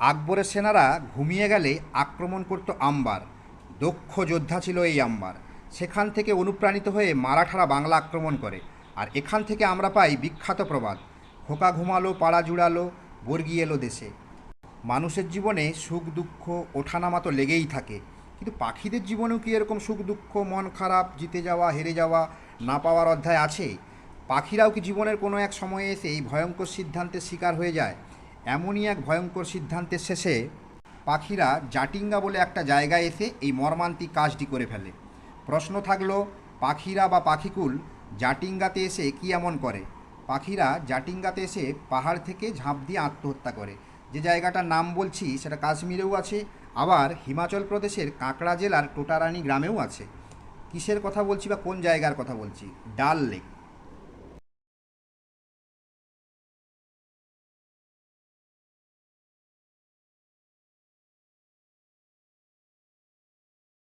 আকবরের সেনারা ঘুমিয়ে গেলে আক্রমণ করত আম্বার। দক্ষ যোদ্ধা ছিল এই আম্বার। সেখান থেকে অনুপ্রাণিত হয়ে মারাঠারা বাংলা আক্রমণ করে। আর এখান থেকে আমরা পাই বিখ্যাত প্রবাদ, খোকা ঘুমালো, পাড়া জুড়ালো, বর্গি এলো দেশে। মানুষের জীবনে সুখ, দুঃখ, ওঠানামা তো লেগেই থাকে। কিন্তু পাখিদের জীবনেও কি এরকম সুখ, দুঃখ, মন খারাপ, জিতে যাওয়া, হেরে যাওয়া না পাওয়ার অধ্যায় আছে? পাখিরাও কি জীবনের কোনো এক সময়ে এসে এই ভয়ঙ্কর সিদ্ধান্তের শিকার হয়ে যায়? এমনই এক ভয়ঙ্কর সিদ্ধান্তের শেষে পাখিরা জাটিঙ্গা বলে একটা জায়গায় এসে এই মর্মান্তিক কাজটি করে ফেলে। প্রশ্ন থাকল, পাখিরা বা পাখিকুল জাটিঙ্গাতে এসে কি এমন করে? পাখিরা জাটিঙ্গাতে এসে পাহাড় থেকে ঝাঁপ দিয়ে আত্মহত্যা করে। যে জায়গাটার নাম বলছি সেটা কাশ্মীরেও আছে, আবার হিমাচল প্রদেশের কাঁকড়া জেলার টোটারানি গ্রামেও আছে। কিসের কথা বলছি বা কোন জায়গার কথা বলছি? ডাল লেক।